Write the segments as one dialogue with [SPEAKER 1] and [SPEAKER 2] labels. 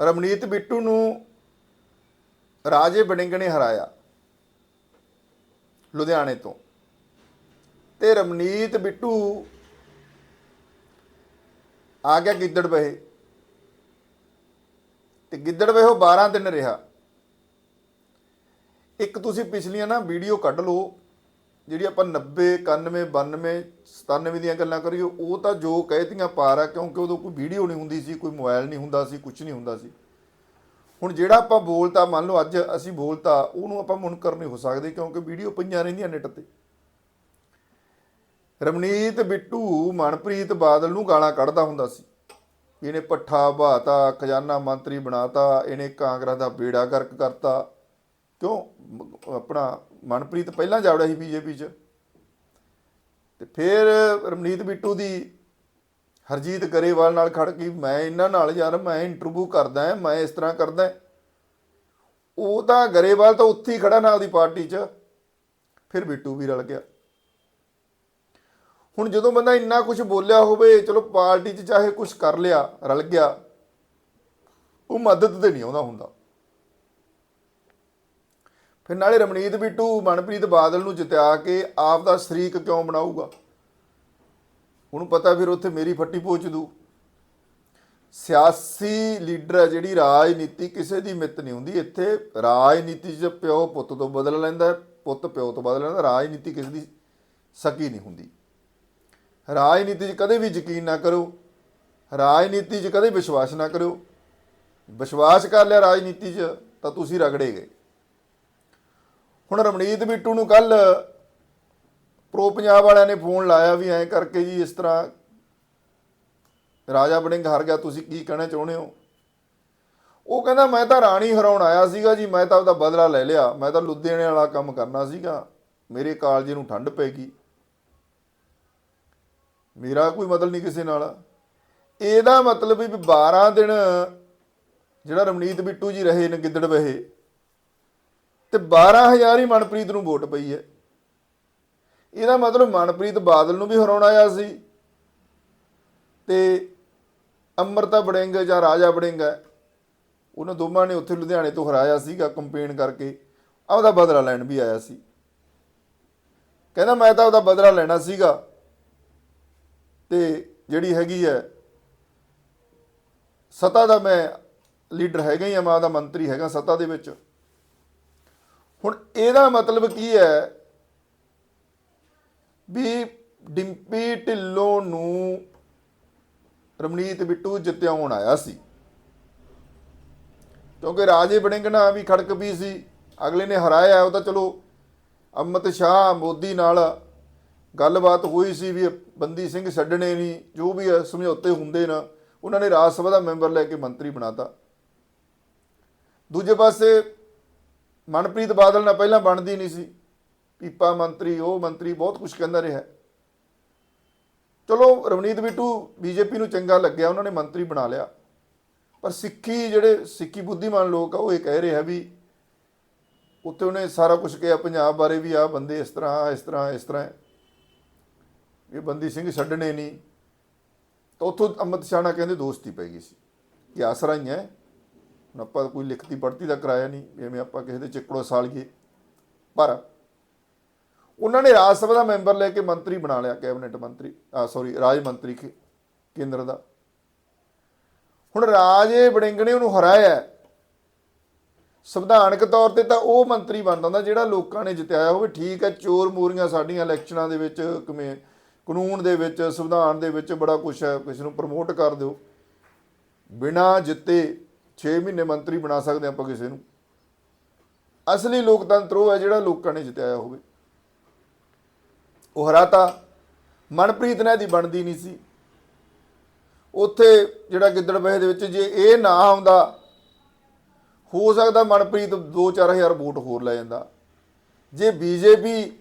[SPEAKER 1] ਰਮਨੀਤ ਬਿੱਟੂ ਨੂੰ ਰਾਜੇ ਬੜਿੰਗ ਨੇ ਹਰਾਇਆ ਲੁਧਿਆਣੇ ਤੋਂ। ਤੇ ਰਮਨੀਤ ਬਿੱਟੂ ਆ ਗਿਆ ਗਿੱਦੜ ਬਹੇ। ਤੇ ਗਿੱਦੜ ਬਹੇ ਉਹ 12 ਦਿਨ ਰਿਹਾ। ਇੱਕ ਤੁਸੀਂ ਪਿਛਲੀਆਂ ਨਾ ਵੀਡੀਓ ਕੱਢ ਲਓ। ਜਿਹੜੀ ਆਪਾਂ 90 91 92 97 ਦੀਆਂ ਗੱਲਾਂ ਕਰੀਏ, ਉਹ ਤਾਂ ਜੋ ਕਹਿਤੀਆਂ ਪਾਰ ਆ ਕਿਉਂਕਿ ਉਦੋਂ ਕੋਈ ਵੀਡੀਓ ਨਹੀਂ ਹੁੰਦੀ ਸੀ, ਕੋਈ ਮੋਬਾਈਲ ਨਹੀਂ ਹੁੰਦਾ ਸੀ ਕੁਝ ਨਹੀਂ ਹੁੰਦਾ ਸੀ। ਹੁਣ ਜਿਹੜਾ ਆਪਾਂ ਬੋਲਤਾ, ਮੰਨ ਲਓ ਅੱਜ ਅਸੀਂ ਬੋਲਤਾ, ਉਹਨੂੰ ਆਪਾਂ ਮੁਨਕਰ ਨਹੀਂ ਹੋ ਸਕਦੇ, ਕਿਉਂਕਿ ਵੀਡੀਓ ਪਈਆਂ ਰਹਿੰਦੀਆਂ ਨੈਟ ਤੇ। ਰਮਨੀਤ ਬਿੱਟੂ, ਮਨਪ੍ਰੀਤ ਬਾਦਲ ਨੂੰ ਗਾਲਾਂ ਕੱਢਦਾ ਹੁੰਦਾ ਸੀ। ਵੀ ਇਹਨੇ ਪੱਠਾ ਬਹਾਤਾ, ਖਜ਼ਾਨਾ ਮੰਤਰੀ ਬਣਾਤਾ, ਇਹਨੇ ਕਾਂਗਰਸ ਦਾ ਬੇੜਾ ਗਰਕ ਕਰਤਾ। ਕਿਉਂ? ਆਪਣਾ ਮਨਪ੍ਰੀਤ ਪਹਿਲਾਂ ਜਾ ਜਾਵੜਿਆ ਸੀ ਬੀਜੇਪੀ 'ਚ। ਤੇ ਫਿਰ ਰਮਨੀਤ ਬਿੱਟੂ ਦੀ ਹਰਜੀਤ ਗਰੇਵਾਲ ਨਾਲ ਖੜ ਕੇ ਮੈਂ ਇਹਨਾਂ ਨਾਲ ਯਾਰ ਮੈਂ ਇੰਟਰਵਿਊ ਕਰਦਾ ਮੈਂ ਇਸ ਤਰ੍ਹਾਂ ਕਰਦਾ ਉਹ ਤਾਂ ਗਰੇਵਾਲ ਤਾਂ ਉੱਥੇ ਹੀ ਖੜਾ ਨਾ ਉਹਦੀ ਪਾਰਟੀ 'ਚ, ਫਿਰ ਬਿੱਟੂ ਵੀ ਰਲ ਗਿਆ। ਹੁਣ ਜਦੋਂ ਬੰਦਾ ਇੰਨਾ ਕੁਝ ਬੋਲਿਆ ਹੋਵੇ, ਚਲੋ ਪਾਰਟੀ 'ਚ ਚਾਹੇ ਕੁਝ ਕਰ ਲਿਆ, ਰਲ ਗਿਆ, ਉਹ ਮਦਦ ਤੇ ਨਹੀਂ ਆਉਂਦਾ ਹੁੰਦਾ। ਫਿਰ ਨਾਲੇ ਰਮਨੀਤ ਬਿੱਟੂ ਮਨਪ੍ਰੀਤ ਬਾਦਲ ਨੂੰ ਜਿਤਾ ਕੇ ਆਪ ਦਾ ਸ਼ਰੀਕ ਕਿਉਂ ਬਣਾਊਗਾ? ਉਹਨੂੰ ਪਤਾ ਫਿਰ ਉੱਥੇ ਮੇਰੀ ਫੱਟੀ ਪੋਚ ਦੂ। ਸਿਆਸੀ ਲੀਡਰ ਹੈ ਜਿਹੜੀ ਰਾਜਨੀਤੀ ਕਿਸੇ ਦੀ ਮਿੱਤ ਨਹੀਂ ਹੁੰਦੀ। ਇੱਥੇ ਰਾਜਨੀਤੀ 'ਚ ਪਿਓ ਪੁੱਤ ਤੋਂ ਬਦਲ ਲੈਂਦਾ ਪੁੱਤ ਪਿਓ ਤੋਂ ਬਦਲ ਲੈਂਦਾ, ਰਾਜਨੀਤੀ ਕਿਸੇ ਦੀ ਸਕੀ ਨਹੀਂ ਹੁੰਦੀ। ਰਾਜਨੀਤੀ 'ਚ ਕਦੇ ਵੀ ਯਕੀਨ ਨਾ ਕਰੋ। ਰਾਜਨੀਤੀ 'ਚ ਕਦੇ ਵਿਸ਼ਵਾਸ ਨਾ ਕਰੋ ਵਿਸ਼ਵਾਸ ਕਰ ਲਿਆ ਰਾਜਨੀਤੀ 'ਚ ਤਾਂ ਤੁਸੀਂ ਰਗੜੇ ਗਏ। ਹੁਣ ਰਮਣੀਤ ਬਿੱਟੂ ਨੂੰ ਕੱਲ ਪ੍ਰੋ ਪੰਜਾਬ ਵਾਲਿਆਂ ਨੇ ਫੋਨ ਲਾਇਆ ਵੀ ਐਂ ਕਰਕੇ ਜੀ ਇਸ ਤਰ੍ਹਾਂ ਰਾਜਾ ਬੜਿੰਗ ਹਾਰ ਗਿਆ, ਤੁਸੀਂ ਕੀ ਕਹਿਣਾ ਚਾਹੁੰਦੇ ਹੋ? ਉਹ ਕਹਿੰਦਾ, ਮੈਂ ਤਾਂ ਰਾਣੀ ਹਰਾਉਣ ਆਇਆ ਸੀਗਾ ਜੀ, ਮੈਂ ਤਾਂ ਉਹਦਾ ਬਦਲਾ ਲੈ ਲਿਆ, ਮੈਂ ਤਾਂ ਲੁਧਿਆਣੇ ਵਾਲਾ ਕੰਮ ਕਰਨਾ ਸੀਗਾ, ਮੇਰੇ ਕਾਲਜੇ ਨੂੰ ਠੰਡ ਪੈ ਗਈ। ਮੇਰਾ ਕੋਈ ਮਤਲਬ ਨਹੀਂ ਕਿਸੇ ਨਾਲ। ਇਹਦਾ ਮਤਲਬ ਵੀ 12 ਦਿਨ ਜਿਹੜਾ ਰਮਨੀਤ ਬਿੱਟੂ ਜੀ ਰਹੇ ਨੇ ਗਿੱਦੜ ਵਹੇ ਤੇ 12000 ਹੀ ਮਨਪ੍ਰੀਤ ਨੂੰ ਵੋਟ ਪਈ ਹੈ। ਇਹਦਾ ਮਤਲਬ ਮਨਪ੍ਰੀਤ ਬਾਦਲ ਨੂੰ ਵੀ ਹਰਾਉਣ ਆਇਆ ਸੀ ਤੇ ਅੰਮ੍ਰਿਤਾ ਬੜਿੰਗ ਜਾਂ ਰਾਜਾ ਬੜਿੰਗ ਹੈ, ਉਹਨਾਂ ਦੋਵਾਂ ਨੇ ਉੱਥੇ ਲੁਧਿਆਣੇ ਤੋਂ ਹਰਾਇਆ ਸੀਗਾ ਕੰਪੇਨ ਕਰਕੇ, ਆਪਦਾ ਬਦਲਾ ਲੈਣ ਵੀ ਆਇਆ ਸੀ। ਕਹਿੰਦਾ ਮੈਂ ਤਾਂ ਉਹਦਾ ਬਦਲਾ ਲੈਣਾ ਸੀਗਾ ਤੇ ਜਿਹੜੀ ਹੈਗੀ ਹੈ, ਸਤਾ ਦਾ ਮੈਂ ਲੀਡਰ ਹੈਗਾ ਹੀ ਆ, ਮੈਂ ਦਾ ਮੰਤਰੀ ਹੈਗਾ ਸਤਾ ਦੇ ਵਿੱਚ। ਹੁਣ ਇਹਦਾ ਮਤਲਬ ਕੀ ਹੈ? ਵੀ ਡਿੰਪੀ ਢਿੱਲੋਂ ਨੂੰ ਰਮਨੀਤ ਬਿੱਟੂ ਜਿੱਤਿਆਉਣ ਆਇਆ ਸੀ। ਕਿਉਂਕਿ ਰਾਜੇ ਬੜਿੰਗਣਾ ਵੀ ਖੜਕ ਵੀ ਸੀ। ਅਗਲੇ ਨੇ ਹਰਾਇਆ, ਉਹ ਤਾਂ ਚਲੋ ਅਮਿਤ ਸ਼ਾਹ ਮੋਦੀ ਨਾਲ ਗੱਲਬਾਤ ਹੋਈ ਸੀ ਵੀ ਬੰਦੀ ਸਿੰਘ ਛੱਡਣੇ ਨਹੀਂ, ਜੋ ਵੀ ਸਮਝੌਤੇ ਹੁੰਦੇ ਨਾ, ਉਹਨਾਂ ਨੇ ਰਾਜ ਸਭਾ ਦਾ ਮੈਂਬਰ ਲੈ ਕੇ ਮੰਤਰੀ ਬਣਾਤਾ। ਦੂਜੇ ਪਾਸੇ ਮਨਪ੍ਰੀਤ ਬਾਦਲ ਨਾਲ ਪਹਿਲਾਂ ਬਣਦੀ ਨਹੀਂ ਸੀ। ਪੀਪਾ ਮੰਤਰੀ ਉਹ ਮੰਤਰੀ ਬਹੁਤ ਕੁਝ ਕਹਿੰਦਾ ਰਿਹਾ। ਚਲੋ ਰਵਨੀਤ ਬਿੱਟੂ ਬੀਜੇਪੀ ਨੂੰ ਚੰਗਾ ਲੱਗਿਆ ਉਹਨਾਂ ਨੇ ਮੰਤਰੀ ਬਣਾ ਲਿਆ। ਪਰ ਸਿੱਖੀ ਜਿਹੜੇ ਸਿੱਖੀ ਬੁੱਧੀਮਾਨ ਲੋਕ ਆ ਉਹ ਇਹ ਕਹਿ ਰਿਹਾ ਵੀ ਉੱਥੇ ਉਹਨੇ ਸਾਰਾ ਕੁਝ ਕਿਹਾ ਪੰਜਾਬ ਬਾਰੇ ਵੀ ਆ ਬੰਦੇ ਇਸ ਤਰ੍ਹਾਂ ਆ, ਇਸ ਤਰ੍ਹਾਂ ਇਸ ਤਰ੍ਹਾਂ। ਹੈ। ਇਹ ਬੰਦੀ ਸਿੰਘ ਛੱਡਣੇ ਨਹੀਂ। ਤਾਂ ਉੱਥੋਂ ਅਮਿਤ ਸ਼ਾਹ ਨਾਲ ਕਹਿੰਦੇ ਦੋਸਤੀ ਪੈ ਗਈ ਸੀ। ਕਿ ਆਸਰਾ ਹੀ ਹੈ। ਹੁਣ ਆਪਾਂ ਕੋਈ ਲਿਖਤੀ ਪੜਤੀ ਦਾ ਕਰਾਇਆ ਨਹੀਂ, ਜਿਵੇਂ ਆਪਾਂ ਕਿਸੇ ਦੇ ਚੱਕੜੋ ਸਾਲੀਏ ਪਰ ਉਹਨਾਂ ਨੇ ਰਾਜ ਸਭਾ ਦਾ ਮੈਂਬਰ ਲੈ ਕੇ ਮੰਤਰੀ ਬਣਾ ਲਿਆ, ਕੈਬਨਿਟ ਮੰਤਰੀ ਆ ਸੌਰੀ ਰਾਜ ਮੰਤਰੀ ਕੇਂਦਰ ਦਾ। ਹੁਣ ਰਾਜੇ ਬੜਿੰਗ ਨੇ ਉਹਨੂੰ ਹਰਾਇਆ ਸੰਵਿਧਾਨਕ ਤੌਰ ਤੇ ਤਾਂ ਉਹ ਮੰਤਰੀ ਬਣਦਾ ਹੁੰਦਾ ਜਿਹੜਾ ਲੋਕਾਂ ਨੇ ਜਿਤਾਇਆ ਹੋਵੇ। ਠੀਕ ਹੈ, ਚੋਰ ਮੂਰੀਆਂ ਸਾਡੀਆਂ ਇਲੈਕਸ਼ਨਾਂ ਦੇ ਵਿੱਚ ਕਿਵੇਂ ਕਾਨੂੰਨ ਦੇ ਵਿੱਚ, ਸੰਵਿਧਾਨ ਦੇ ਵਿੱਚ ਬੜਾ ਕੁਝ ਹੈ, ਕਿਸੇ ਨੂੰ ਪ੍ਰਮੋਟ ਕਰ ਦਿਓ। ਬਿਨਾ ਜਿੱਤੇ 6 ਮਹੀਨੇ ਮੰਤਰੀ ਬਣਾ ਸਕਦੇ ਆਪਾਂ ਕਿਸੇ ਨੂੰ। ਅਸਲੀ ਲੋਕਤੰਤਰ ਉਹ ਹੈ ਜਿਹੜਾ ਲੋਕਾਂ ਨੇ ਜਿਤਾਇਆ ਹੋਵੇ। ਉਹ ਹਰਾਤਾ ਮਨਪ੍ਰੀਤ ਨੇ ਦੀ ਬਣਦੀ ਨਹੀਂ ਸੀ। ਉੱਥੇ ਜਿਹੜਾ ਗਿੱਦੜ ਬਹਿ ਦੇ ਵਿੱਚ ਜੇ ਇਹ ਨਾ ਆਉਂਦਾ, ਹੋ ਸਕਦਾ ਮਨਪ੍ਰੀਤ 2-4000 ਵੋਟ ਹੋਰ ਲੈ ਜਾਂਦਾ। ਜੇ ਬੀਜੇਪੀ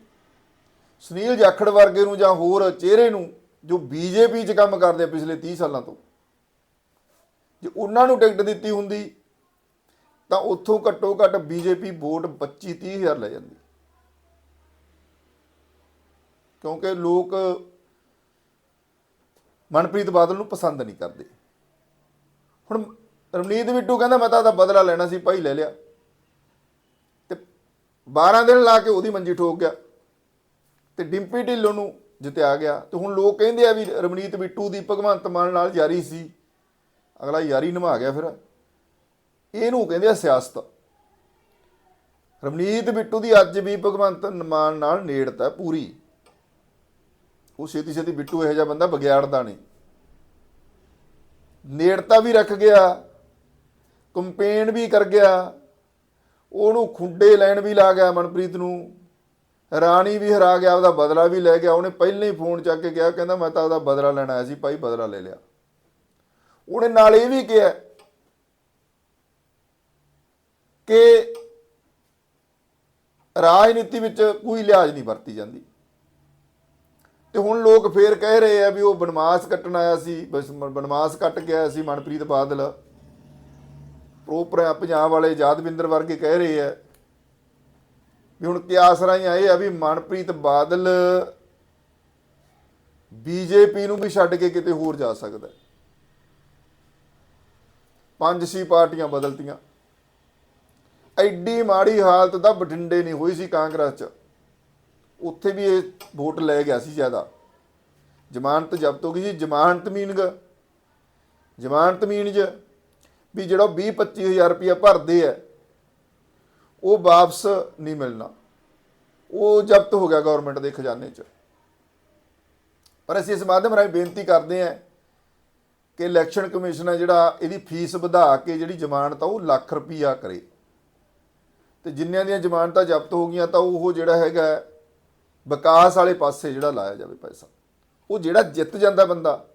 [SPEAKER 1] ਸੁਨੀਲ ਜਾਖੜ ਵਰਗੇ ਨੂੰ ਜਾਂ ਹੋਰ ਚਿਹਰੇ ਨੂੰ ਜੋ ਬੀਜੇਪੀ 'ਚ ਕੰਮ ਕਰਦੇ ਆ ਪਿਛਲੇ 30 ਸਾਲਾਂ ਤੋਂ ਜੇ ਉਹਨਾਂ ਨੂੰ ਟਿਕਟ ਦਿੱਤੀ ਹੁੰਦੀ, ਤਾਂ ਉੱਥੋਂ ਘੱਟੋ ਘੱਟ ਬੀਜੇਪੀ ਵੋਟ 25 ਹਜ਼ਾਰ ਲੈ ਜਾਂਦੀ। ਕਿਉਂਕਿ ਲੋਕ ਮਨਪ੍ਰੀਤ ਬਾਦਲ ਨੂੰ ਪਸੰਦ ਨਹੀਂ ਕਰਦੇ। ਹੁਣ ਰਮਨੀਤ ਬਿੱਟੂ ਕਹਿੰਦਾ, ਮੈਂ ਤਾਂ ਉਹਦਾ ਬਦਲਾ ਲੈਣਾ ਸੀ, ਭਾਈ ਲੈ ਲਿਆ। ਤੇ 12 ਦਿਨ ਲਾ ਕੇ ਉਹਦੀ ਮੰਜੀ ਠੋਕ ਗਿਆ। ਤੇ ਡਿੰਪੀ ਢਿੱਲੋਂ ਨੂੰ ਜਿੱਤਿਆ ਗਿਆ। ਤੇ ਹੁਣ ਲੋਕ ਕਹਿੰਦੇ ਆ ਵੀ ਰਮਨੀਤ ਬਿੱਟੂ ਦੀ ਭਗਵੰਤ ਮਾਨ ਨਾਲ ਜਾਰੀ ਸੀ। ਅਗਲਾ ਯਾਰੀ ਨਿਭਾ ਗਿਆ ਫਿਰ। ਇਹਨੂੰ ਕਹਿੰਦੇ ਆ ਸਿਆਸਤ। ਰਮਨੀਤ ਬਿੱਟੂ ਦੀ ਅੱਜ ਵੀ ਭਗਵੰਤ ਮਾਨ ਨਾਲ ਨੇੜਤਾ ਪੂਰੀ। ਉਹ ਛੇਤੀ ਛੇਤੀ ਬਿੱਟੂ ਇਹੋ ਜਿਹਾ ਬੰਦਾ ਬਗਿਆੜਦਾ ਨਹੀਂ। ਨੇੜਤਾ ਵੀ ਰੱਖ ਗਿਆ। ਕੰਪੇਨ ਵੀ ਕਰ ਗਿਆ। ਉਹਨੂੰ ਖੁੰਡੇ ਲੈਣ ਵੀ ਲਾ ਗਿਆ ਮਨਪ੍ਰੀਤ ਨੂੰ। ਰਾਣੀ ਵੀ ਹਰਾ ਗਿਆ, ਉਹਦਾ ਬਦਲਾ ਵੀ ਲੈ ਗਿਆ। ਉਹਨੇ ਪਹਿਲਾਂ ਹੀ ਫੋਨ ਚੱਕ ਕੇ ਕਿਹਾ, ਕਹਿੰਦਾ ਮੈਂ ਤਾਂ ਉਹਦਾ ਬਦਲਾ ਲੈਣਾ ਆਇਆ ਸੀ, ਭਾਈ ਬਦਲਾ ਲੈ ਲਿਆ। ਉਹਨੇ ਨਾਲ ਇਹ ਵੀ ਕਿਹਾ ਕਿ ਰਾਜਨੀਤੀ ਵਿੱਚ ਕੋਈ ਲਿਹਾਜ਼ ਨਹੀਂ ਵਰਤੀ ਜਾਂਦੀ ਤੇ ਹੁਣ ਲੋਕ ਫੇਰ ਕਹਿ ਰਹੇ ਆ ਵੀ ਉਹ ਬਨਮਾਸ ਕੱਟਣ ਆਇਆ ਸੀ ਬਨਮਾਸ ਕੱਟ ਕੇ ਆਇਆ ਸੀ ਮਨਪ੍ਰੀਤ ਬਾਦਲ ਪ੍ਰੋਪਰ ਪੰਜਾਬ ਵਾਲੇ ਯਾਦਵਿੰਦਰ ਵਰਗੇ ਕਹਿ ਰਹੇ ਆ ਵੀ ਹੁਣ ਕਿਆਸ ਰਾਹੀਂ ਆਏ ਆ ਵੀ ਮਨਪ੍ਰੀਤ ਬਾਦਲ ਬੀਜੇਪੀ ਨੂੰ ਵੀ ਛੱਡ ਕੇ ਕਿਤੇ ਹੋਰ ਜਾ ਸਕਦਾ ਹੈ। ਪੰਜ ਛੇ ਪਾਰਟੀਆਂ ਬਦਲਤੀਆਂ। ਐਡੀ ਮਾੜੀ ਹਾਲਤ ਤਾਂ ਬਠਿੰਡੇ ਨਹੀਂ ਹੋਈ ਸੀ ਕਾਂਗਰਸ 'ਚ। ਉੱਥੇ ਵੀ ਇਹ ਵੋਟ ਲੈ ਗਿਆ ਸੀ ਜ਼ਿਆਦਾ। ਜ਼ਮਾਨਤ ਜ਼ਬਤ ਹੋ ਗਈ ਸੀ। ਜ਼ਮਾਨਤ ਮੀਨਗ ਜ਼ਮਾਨਤ ਮੀਨਜ ਵੀ ਜਿਹੜਾ 20 25000 ਰੁਪਇਆ ਭਰਦੇ ਆ ਉਹ ਵਾਪਸ ਨਹੀਂ ਮਿਲਣਾ। ਉਹ ਜ਼ਬਤ ਹੋ ਗਿਆ ਗਵਰਨਮੈਂਟ ਦੇ ਖਜ਼ਾਨੇ 'ਚ। ਪਰ ਅਸੀਂ ਇਸ ਮਾਧਿਅਮ ਰਾਹੀਂ ਬੇਨਤੀ ਕਰਦੇ ਹਾਂ ਕਿ ਇਲੈਕਸ਼ਨ ਕਮਿਸ਼ਨ ਹੈ ਜਿਹੜਾ, ਇਹਦੀ ਫੀਸ ਵਧਾ ਕੇ ਜਿਹੜੀ ਜ਼ਮਾਨਤ ਆ ਉਹ ਲੱਖ ਰੁਪਈਆ ਕਰੇ। ਤੇ ਜਿੰਨਿਆਂ ਦੀਆਂ ਜ਼ਮਾਨਤਾਂ ਜ਼ਬਤ ਹੋ ਗਈਆਂ ਤਾਂ ਉਹ ਜਿਹੜਾ ਹੈਗਾ ਵਿਕਾਸ ਵਾਲੇ ਪਾਸੇ ਜਿਹੜਾ ਲਾਇਆ ਜਾਵੇ ਪੈਸਾ। ਉਹ ਜਿਹੜਾ ਜਿੱਤ ਜਾਂਦਾ ਬੰਦਾ,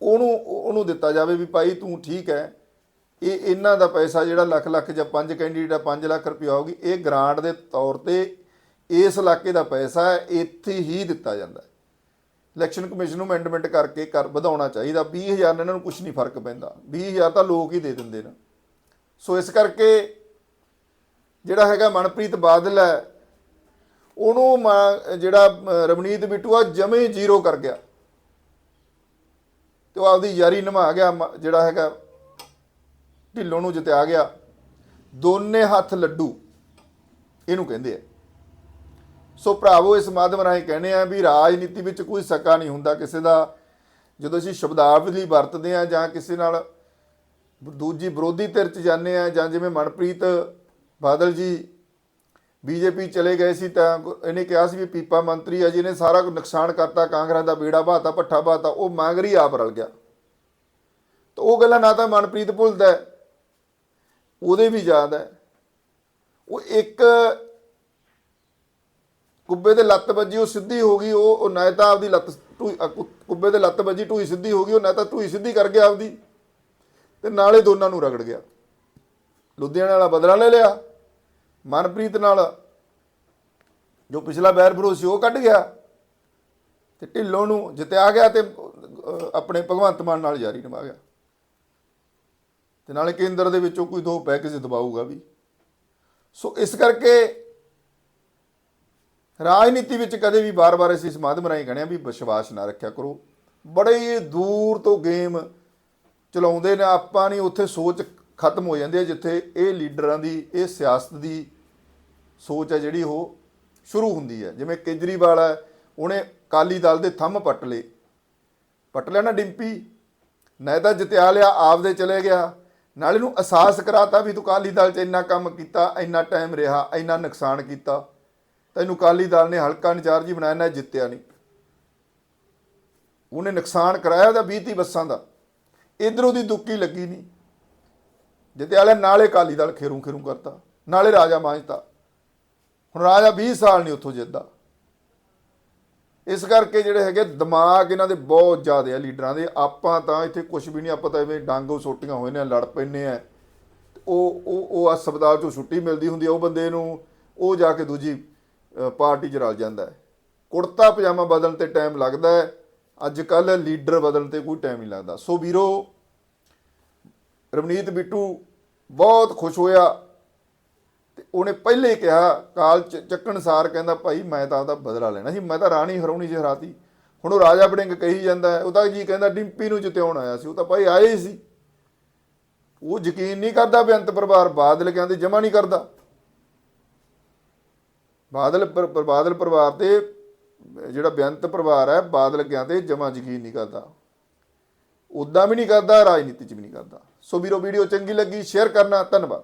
[SPEAKER 1] ਉਹਨੂੰ ਉਹਨੂੰ ਦਿੱਤਾ ਜਾਵੇ ਵੀ ਭਾਈ ਤੂੰ ਠੀਕ ਹੈ, ਇਹ ਇਹਨਾਂ ਦਾ ਪੈਸਾ ਜਿਹੜਾ ਲੱਖ ਲੱਖ ਜਾਂ ਪੰਜ ਕੈਂਡੀਡੇਟ ਆ 5 ਲੱਖ ਰੁਪਇਆ ਹੋਗੀ ਇਹ ਗ੍ਰਾਂਟ ਦੇ ਤੌਰ ਤੇ ਇਸ ਇਲਾਕੇ ਦਾ ਪੈਸਾ ਇੱਥੇ ਹੀ ਦਿੱਤਾ ਜਾਂਦਾ ਇਲੈਕਸ਼ਨ ਕਮਿਸ਼ਨ ਨੂੰ ਅਮੈਂਡਮੈਂਟ ਕਰਕੇ ਕਰ ਵਧਾਉਣਾ ਚਾਹੀਦਾ। 20000 ਨਾਲ ਇਹਨਾਂ ਨੂੰ ਕੁਝ ਨਹੀਂ ਫ਼ਰਕ ਪੈਂਦਾ। 20000 ਤਾਂ ਲੋਕ ਹੀ ਦੇ ਦਿੰਦੇ ਨੇ। ਸੋ ਇਸ ਕਰਕੇ ਜਿਹੜਾ ਹੈਗਾ ਮਨਪ੍ਰੀਤ ਬਾਦਲ ਹੈ, ਉਹਨੂੰ ਮਾ- ਜਿਹੜਾ ਰਵਨੀਤ ਬਿੱਟੂ ਆ, ਜਮੇ ਜ਼ੀਰੋ ਕਰ ਗਿਆ। ਤੇ ਉਹ ਆਪਦੀ ਯਾਰੀ ਨਿਭਾ ਗਿਆ, ਮ- ਜਿਹੜਾ ਹੈਗਾ ਢਿੱਲੋਂ ਨੂੰ ਜਿੱਤਿਆ ਗਿਆ। ਦੋਨੇ ਹੱਥ ਲੱਡੂ ਇਹਨੂੰ ਕਹਿੰਦੇ ਆ। ਸੋ ਭਰਾਵੋ, ਇਸ ਮਾਧਿਅਮ ਰਾਹੀਂ ਕਹਿੰਦੇ ਆ ਵੀ ਰਾਜਨੀਤੀ ਵਿੱਚ ਕੋਈ ਸਕਾ ਨਹੀਂ ਹੁੰਦਾ ਕਿਸੇ ਦਾ। ਜਦੋਂ ਅਸੀਂ ਸ਼ਬਦਾਵਲੀ ਵਰਤਦੇ ਆ ਜਾਂ ਕਿਸੇ ਨਾਲ ਦੂਜੀ ਵਿਰੋਧੀ ਧਿਰ ਚ ਜਾਂਦੇ ਆ ਜਾਂ ਜਿਵੇਂ ਮਨਪ੍ਰੀਤ ਬਾਦਲ ਜੀ ਬੀਜੇਪੀ ਚਲੇ ਗਏ ਸੀ ਤਾਂ ਇਹਨੇ ਕਿਹਾ ਸੀ ਵੀ ਪੀਪਾ ਮੰਤਰੀ ਆ ਜਿਹਨੇ ਸਾਰਾ ਕੁਝ ਨੁਕਸਾਨ ਕਰਤਾ, ਕਾਂਗਰਸ ਦਾ ਬੇੜਾ ਬਾਤਾ ਪੱਠਾ ਬਾਤਾ ਉਹ ਮੰਗਰੀ ਆਪ ਰਲ ਗਿਆ। ਤਾਂ ਉਹ ਗੱਲਾਂ ਨਾ ਤਾਂ ਮਨਪ੍ਰੀਤ ਭੁੱਲਦਾ ਉਹਦੇ ਵੀ ਯਾਦ ਹੈ। ਉਹ ਇੱਕ ਕੁੱਬੇ ਦੇ ਲੱਤ ਵੱਜੀ, ਉਹ ਸਿੱਧੀ ਹੋ ਗਈ, ਉਹ ਉਹ ਨਾ ਤਾਂ ਆਪਦੀ ਲੱਤ ਟੂਈ ਕੁੱਬੇ ਦੇ ਲੱਤ ਵੱਜੀ, ਢੂਈ ਸਿੱਧੀ ਹੋ ਗਈ, ਉਹ ਨਾ ਤਾਂ ਟੂਈ ਸਿੱਧੀ ਕਰ ਗਿਆ ਆਪਦੀ। ਤੇ ਨਾਲੇ ਦੋਨਾਂ ਨੂੰ ਰਗੜ ਗਿਆ। ਲੁਧਿਆਣਾ ਵਾਲਾ ਬਦਲਾ ਲੈ ਲਿਆ। ਮਨਪ੍ਰੀਤ ਨਾਲ ਜੋ ਪਿਛਲਾ ਬੈਰ ਵਿਰੋਧ ਸੀ, ਉਹ ਕੱਢ ਗਿਆ। ਤੇ ਢਿੱਲੋਂ ਨੂੰ ਜਿੱਤਿਆ ਗਿਆ ਤੇ ਆਪਣੇ ਭਗਵੰਤ ਮਾਨ ਨਾਲ ਜਾਰੀ ਨਿਭਾ ਗਿਆ। ਤੇ ਨਾਲੇ ਕੇਂਦਰ ਦੇ ਵਿੱਚੋਂ ਕੋਈ ਦੋ ਪੈਕੇਜ ਦਬਾਊਗਾ ਵੀ। ਸੋ ਇਸ ਕਰਕੇ ਰਾਜਨੀਤੀ ਵਿੱਚ ਕਦੇ ਵੀ ਬਾਰ-ਬਾਰ ਅਸੀਂ ਇਸ ਮਾਧਿਅਮ ਰਾਹੀਂ ਕਹਿੰਦੇ ਆ ਵੀ ਵਿਸ਼ਵਾਸ ਨਾ ਰੱਖਿਆ ਕਰੋ। ਬੜੇ ਦੂਰ ਤੋਂ ਗੇਮ ਚਲਾਉਂਦੇ ਨੇ, ਆਪਾਂ ਨਹੀਂ, ਉੱਥੇ ਸੋਚ ਖਤਮ ਹੋ ਜਾਂਦੀ ਹੈ, ਜਿੱਥੇ ਇਹ ਲੀਡਰਾਂ ਦੀ, ਇਹ ਸਿਆਸਤ ਦੀ ਸੋਚ ਹੈ ਜਿਹੜੀ ਉਹ ਸ਼ੁਰੂ ਹੁੰਦੀ ਹੈ। ਜਿਵੇਂ ਕੇਜਰੀਵਾਲ ਹੈ, ਉਹਨੇ ਕਾਲੀ ਦਲ ਦੇ ਥੰਮ ਪੱਟ ਲਏ। ਪੱਟ ਲਿਆ ਨਾ ਡਿੰਪੀ, ਨਾ ਤਾਂ ਜਿਤਿਆ ਲਿਆ, ਆਪਦੇ ਚਲੇ ਗਿਆ। ਨਾਲ ਇਹਨੂੰ ਅਹਿਸਾਸ ਕਰਾਤਾ ਵੀ ਤੂੰ ਕਾਲੀ ਦਲ 'ਚ ਇੰਨਾ ਕੰਮ ਕੀਤਾ, ਇੰਨਾ ਟਾਈਮ ਰਿਹਾ, ਇੰਨਾ ਨੁਕਸਾਨ ਕੀਤਾ। ਤੈਨੂੰ ਕਾਲੀ ਦਲ ਨੇ ਹਲਕਾ ਇੰਚਾਰਜ ਹੀ ਬਣਾਇਆ, ਨਾ ਜਿੱਤਿਆ ਨਹੀਂ। ਉਹਨੇ ਨੁਕਸਾਨ ਕਰਾਇਆ ਉਹਦਾ 20 30 ਬੱਸਾਂ ਦਾ। ਇਧਰੋਂ ਦੀ ਦੁੱਕੀ ਲੱਗੀ ਨਹੀਂ। ਜਿੱਤਿਆ ਨਾਲੇ ਕਾਲੀ ਦਲ ਖੇਰੂ ਖੇਰੂ ਕਰਤਾ, ਨਾਲੇ ਰਾਜਾ ਮਾਂਜਤਾ। ਹੁਣ ਰਾਜਾ 20 ਸਾਲ ਨਹੀਂ ਉੱਥੋਂ ਜਿੱਤਦਾ। ਇਸ ਕਰਕੇ ਜਿਹੜੇ ਹੈਗੇ ਦਿਮਾਗ ਇਹਨਾਂ ਦੇ ਬਹੁਤ ਜ਼ਿਆਦਾ ਆ ਲੀਡਰਾਂ ਦੇ। ਆਪਾਂ ਤਾਂ ਇੱਥੇ ਕੁਝ ਵੀ ਨਹੀਂ, ਆਪਾਂ ਤਾਂ ਐਵੇਂ ਡਾਂਗੋ ਸੋਟੀਆਂ ਹੋਏ ਨੇ, ਲੜ ਪੈਨੇ ਆ। ਉਹ ਉਹ ਉਹ ਹਸਪਤਾਲ ਚੋਂ ਛੁੱਟੀ ਮਿਲਦੀ ਹੁੰਦੀ ਆ ਉਹ ਬੰਦੇ ਨੂੰ, ਉਹ ਜਾ ਕੇ ਦੂਜੀ ਪਾਰਟੀ 'ਚ ਰਲ ਜਾਂਦਾ ਹੈ। ਕੁੜਤਾ ਪਜਾਮਾ ਬਦਲਣ ਤੇ ਟਾਈਮ ਲੱਗਦਾ ਹੈ। ਅੱਜ ਕੱਲ ਲੀਡਰ ਬਦਲਣ ਤੇ ਕੋਈ ਟਾਈਮ ਨਹੀਂ ਲੱਗਦਾ। ਸੋ ਵੀਰੋ, ਰਵਨੀਤ ਬਿੱਟੂ ਬਹੁਤ ਖੁਸ਼ ਹੋਇਆ ਤੇ ਉਹਨੇ ਪਹਿਲੇ ਕਿਹਾ, ਕਾਲ ਚ- ਚੱਕਣ ਸਾਰ, ਕਹਿੰਦਾ, ਭਾਈ ਮੈਂ ਤਾਂ ਉਹਦਾ ਬਦਲਾ ਲੈਣਾ ਸੀ। ਮੈਂ ਤਾਂ ਰਾਣੀ ਹਰਾਉਣੀ ਸੀ ਹਰਾਤੀ। ਹੁਣ ਉਹ ਰਾਜਾ ਬੜਿੰਗ ਕਹੀ ਜਾਂਦਾ ਉਹ ਤਾਂ ਜੀ ਕਹਿੰਦਾ, ਡਿੰਪੀ ਨੂੰ ਜਿਤਾਉਣ ਆਇਆ ਸੀ। ਉਹ ਤਾਂ ਭਾਈ ਆਏ ਹੀ ਸੀ। ਉਹ ਯਕੀਨ ਨਹੀਂ ਕਰਦਾ ਬੇਅੰਤ ਪਰਿਵਾਰ ਬਾਦਲ ਕਹਿੰਦੇ ਜਮਾ ਨਹੀਂ ਕਰਦਾ। ਬਾਦਲ ਪਰ- ਬਾਦਲ ਪਰਿਵਾਰ ਤੇ ਜਿਹੜਾ ਬੇਅੰਤ ਪਰਿਵਾਰ ਹੈ ਬਾਦਲ ਕਹਿੰਦੇ ਜਮਾ ਯਕੀਨ ਨਹੀਂ ਕਰਦਾ। ਉਦਾਂ ਵੀ ਨਹੀਂ ਕਰਦਾ, ਰਾਜਨੀਤੀ ਚ ਵੀ ਨਹੀਂ ਕਰਦਾ। ਸੋ ਵੀਰੋ, ਵੀਡੀਓ ਚੰਗੀ ਲੱਗੀ, ਸ਼ੇਅਰ ਕਰਨਾ, ਧੰਨਵਾਦ।